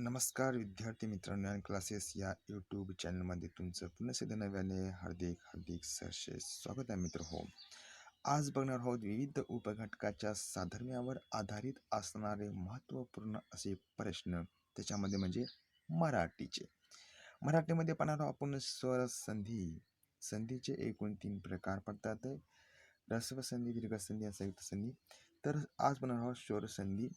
नमस्कार विद्यार्थी मित्रांनो आणि क्लासेस या यूट्यूब चॅनलमध्ये तुमचं पुन्हा एकदा नव्याने हार्दिक हार्दिक सहर्षे स्वागत आहे मित्र. हो आज बघणार आहोत विविध उपघटकाच्या साधर्म्यावर आधारित असणारे महत्त्वपूर्ण असे प्रश्न. त्याच्यामध्ये म्हणजे मराठीचे. मराठीमध्ये पाहणार आहोत आपण स्वर संधी. संधीचे एकूण तीन प्रकार पडतात. रस्वसंधी दीर्घसंधी आणि संयुक्त संधी. तर आज बनणार आहोत स्वर संधी.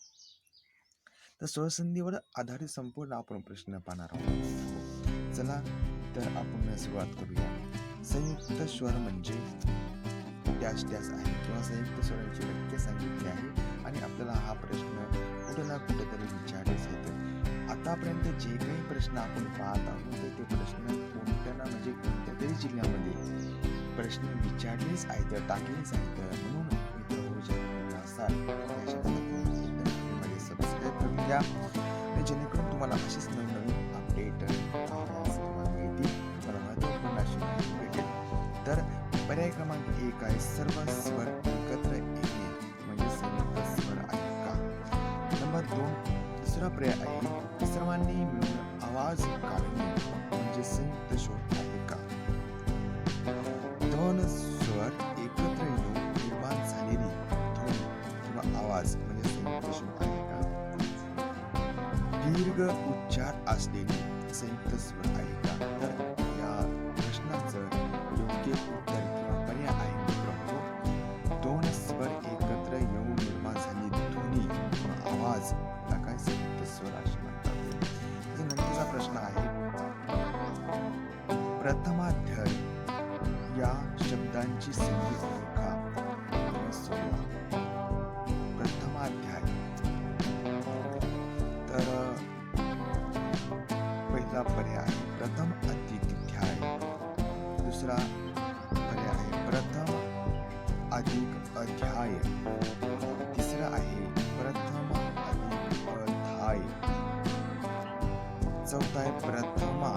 तर स्वसंधीवर आधारित संपूर्ण आपण प्रश्न पाहणार आहोत. चला तर आपण सुरुवात करूया. संयुक्त स्वर म्हणजे डॅश डॅश आहे किंवा संयुक्त स्वरांची व्याख्या सांगितली आहे आणि आपल्याला हा प्रश्न कुठं ना कुठंतरी विचारायचा आहे. आतापर्यंत जे काही प्रश्न आपण पाहत आहोत ते प्रश्न कोणत्या ना म्हणजे कोणत्या तरी जिल्ह्यामध्ये प्रश्न विचारलेच आहेत टाकलेच आहेत. म्हणून मित्र हो जर घ्या जेणेकरून तुम्हाला असेच नवीन नवीन अपडेट तुम्हाला मिळतील तुम्हाला महत्त्वपूर्ण अशी माहिती भेटेल. तर पर्याय क्रमांक एक आहे सर्व स्वर एकत्र येणे म्हणजे संयुक्त स्वर ऐका. नंबर दोन दुसरा पर्याय आहे सर्वांनी मिळून आवाज काढणे म्हणजे संयुक्त स्वर असलेली संयुक्त स्वर आहे का? तर या प्रश्नाचं योग्य उत्तर किंवा पर्याय आहे. मित्रांनो दोन स्वर एकत्र येऊन निर्माण झाली ध्वनी किंवा आवाज याला काय संयुक्त स्वर असे म्हणतात? नंतरचा प्रश्न आहे. प्रथमाध्याय या शब्दांची संधी प्रथम पर्याय आहे दुसरा पर्याय आहे प्रथम अधिक अध्याय. तिसरा आहे प्रथम अधिक अध्याय. चौथा आहे प्रथमा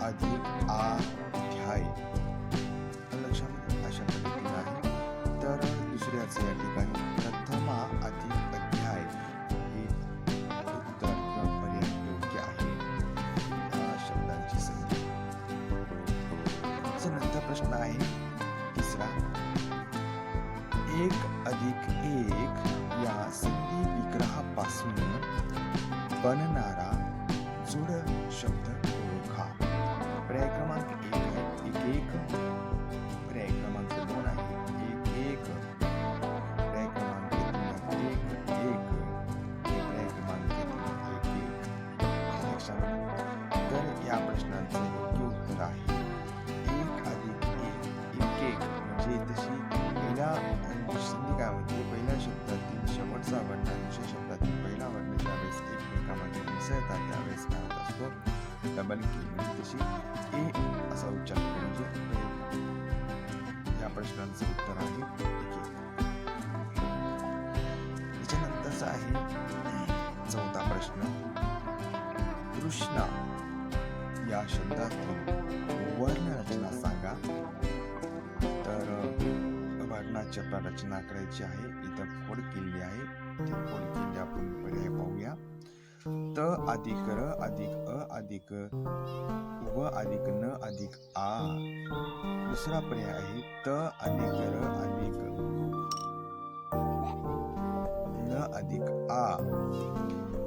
अधिक अध्याय. लक्षामध्ये अशा पद्धतीने आहे. तर दुसऱ्याचं बनणारा जोड शब्द ओळखा पर्याय क्रमांक एक आहे एक एक। पर्याय क्रमांक दोन आहे, एक एक। पर्याय क्रमांक तीन एक एक पर्याय क्रमांक तीन एक एक लक्षात तर या प्रश्नाचं योग्य उत्तर आहे, एक अधिक एक। एक एक म्हणजे तशी त्याच्यानंतरचा आहे? चौथा प्रश्न. कृष्णा या शब्दातून वर्ण रचना सांगा. तर वर्णाची आपल्याला रचना करायची आहे. इथं फोड किल्ली आहे. ती फोड किल्ली आपण पर्याय पाहूया. त अधिक र अधिक अ अधिक व अधिक न अधिक आ. दुसरा पर्याय आहे. त अधिक र अधिक आ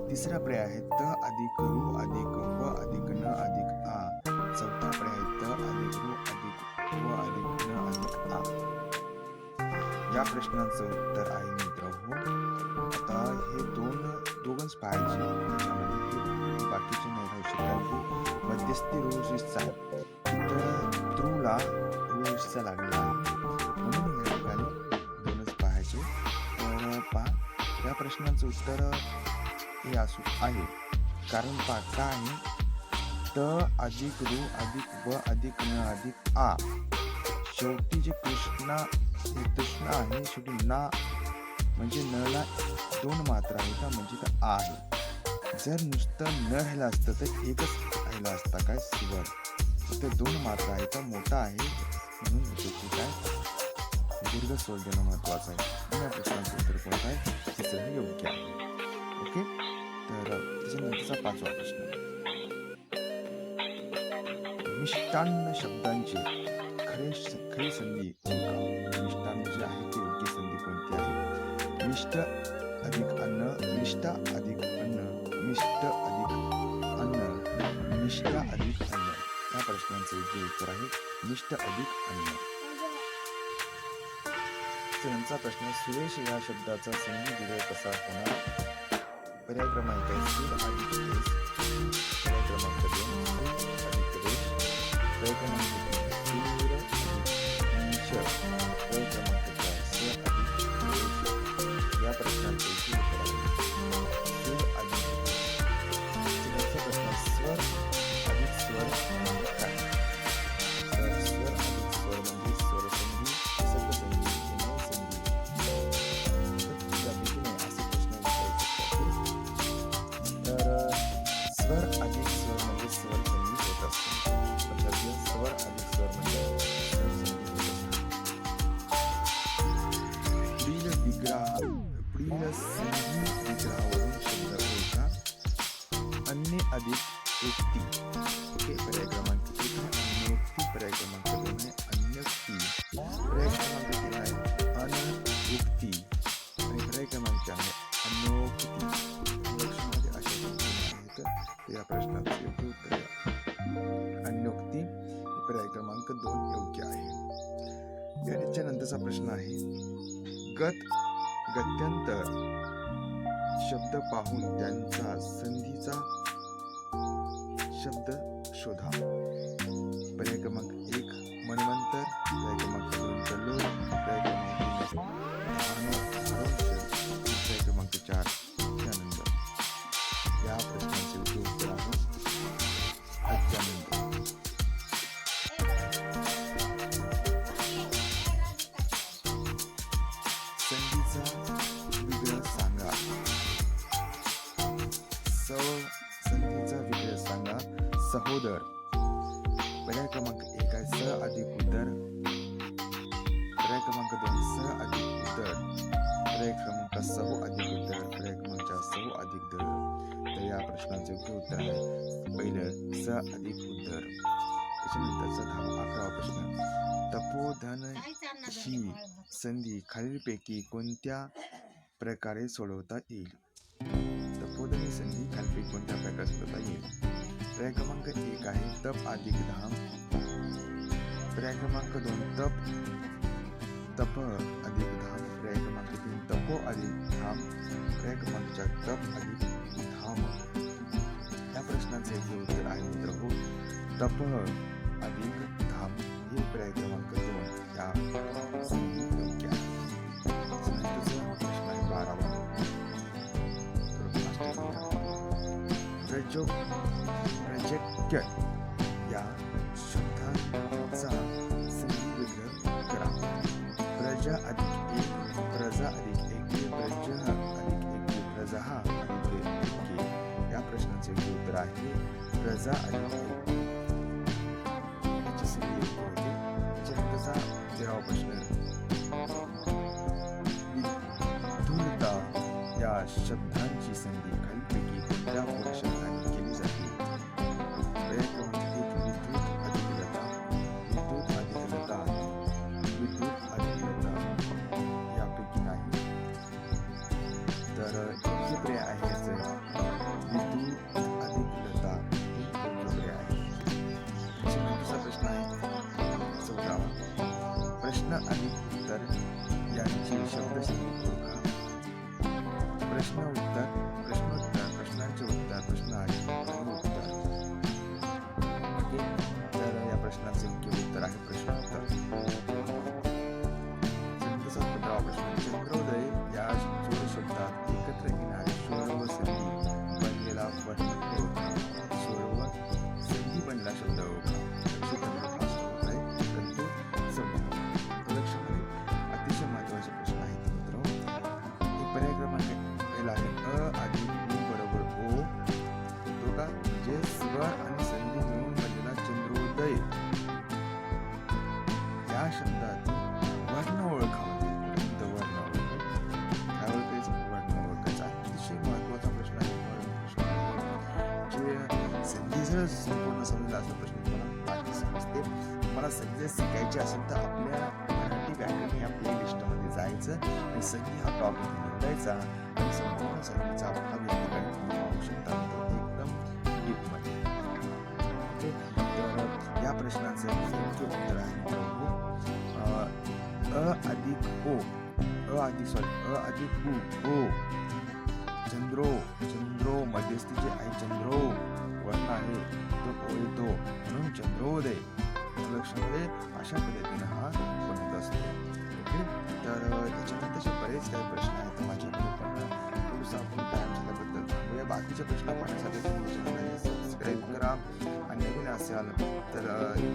तिसरा पर्याय आहे त अधिक रु अधिक व अधिक न अधिक आ. चौथा पर्याय आहे त अधिक रु अधिक व अधिक न अधिक आ. या प्रश्नाचं उत्तर आहे मित्र हो. आता हे दोन दोघंच पाहिजे त्याच्यामध्ये बाकीचे नाही राहू शकतात मध्यस्थी रोजिसचा तर त्रूला रोजिसचा लागला या प्रश्नाचं उत्तर हे असू आहे. कारण पहा आणि आहे त अधिक रु अधिक व अधिक न अधिक आ. शेवटी जे कृष्णा हे कृष्ण आहे शेवटी ना म्हणजे नला दोन मात्रा आहे का म्हणजे तर आ आहे. जर नुसतं न राहिलं असतं तर एकच राहिलं असता काय? स्वर तर दोन मात्रा आहे का मोठा आहे म्हणून त्याची काय देणं महत्त्वाचं आहे आणि या प्रश्नाचं उत्तर कोणतं आहे तिचं योग्य आहे ओके तर त्याच्यानंतरचा पाचवा प्रश्न मिष्टान्न शब्दांचे खरे खरी संधी ओळखा मिष्टान्न जे आहे ते योग्य संधी कोणती आहे मिष्ट अधिक अन्न मिष्टा अधिक अन्न मिष्ट अधिक अन्न मिष्टा अधिक अन्न या प्रश्नांचे योग्य उत्तर आहे मिष्ट अधिक अन्न त्यांचा प्रश्न सुरेश या शब्दाचा संधी विलय कसा होणार पर्याय क्रमांक एक सूर अधिक देश पर्याय क्रमांक दोन सूर अधिक देश पर्याय क्रमांक अधिक युक्ती ओके पर्याय क्रमांक एक आहे अन्योक्ती पर्याय क्रमांक दोन आहे अन्योक्ती पर्याय क्रमांक तीन आहे अनयुक्ती आणि पर्याय क्रमांक चार आहे अन्योक्ती लक्षामध्ये अशा आहेत तर या प्रश्नाचे योग्य उत्तर आहे. अन्योक्ती पर्याय क्रमांक दोन योग्य आहे याच्या नंतरचा प्रश्न आहे गत गत्यंतर शब्द पाहून त्यांचा संधीचा शब्द शोधा. पर्याय क्रमांक एक मन्वंतर पर्याय क्रमांक सहोदर. पर्याय क्रमांक एक आहे स अधिक उदर पर्याय क्रमांक दोन स अधिक उदर पर्याय क्रमांक सहो अधिक उदर पर्याय क्रमांक चार सहो अधिक दर. तर या प्रश्नाचे योग्य उत्तर आहे. पहिलं स अधिक उदर त्याच्यानंतरचा दहा अकरावा प्रश्न. तपोधन ही संधी खालीलपैकी कोणत्या प्रकारे सोडवता येईल? तपोधनी संधी खालीलपैकी कोणत्या प्रकारे सोडवता येईल? पर्याय क्रमांक एक आहे, तप अधिक धाम. पर्याय क्रमांक दोन, तप तप अधिक धाम. पर्याय क्रमांक तीन, तपो अधिक धाम. पर्याय क्रमांक चार तप अधिक धाम. या प्रश्नाचे योग्य उत्तर आहे मित्र हो तप अधिक धाम. हे पर्याय क्रमांक दोन. या या करा प्रजा अधिक एक प्रजा अधिक एक प्रज अधिक एक प्रजा अधिक एक या प्रश्नाचे उत्तर आहे प्रजा अधिक शब्दांची संधी खालीलपैकी कोणत्या प्रश्न आणि उत्तर यांची शब्दशैली प्रश्न उत्तर प्रश्न जर संपूर्ण समजला असेल प्रश्न तुम्हाला बाकी समजते तुम्हाला सगळे शिकायचे असेल तर आपल्या मराठी व्याकरण या प्लेलिस्टमध्ये जायचं आणि सगळी हा टॉपिक निवडायचा आणि संपूर्ण सगळ्याचा भाग या तुम्ही पाहू शकता एकदम डीपमध्ये ओके? तर या प्रश्नाचं योग्य उत्तर आहे अ, अधिक ओ. अ अधिक सॉरी अ अधिक उ ओ. चंद्रो चंद्रो मध्यस्थी जे आहे चंद्रो. थांबूया पाहण्यासाठी सबस्क्राईब करा आणि नवीन असाल तर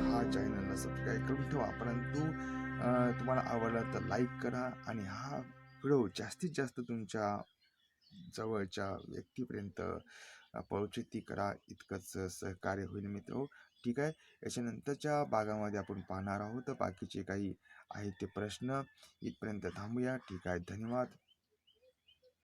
हा चॅनलला सबस्क्राईब करून ठेवा परंतु तुम्हाला आवडला तर लाईक करा आणि हा व्हिडिओ जास्तीत जास्त तुमच्या जवळच्या व्यक्तीपर्यंत अ, करा इतकंच सहकार्य होईल मित्र ठीक आहे याच्यानंतरच्या भागामध्ये आपण पाहणार आहोत बाकीचे काही आहेत ते प्रश्न इथपर्यंत थांबूया ठीक आहे धन्यवाद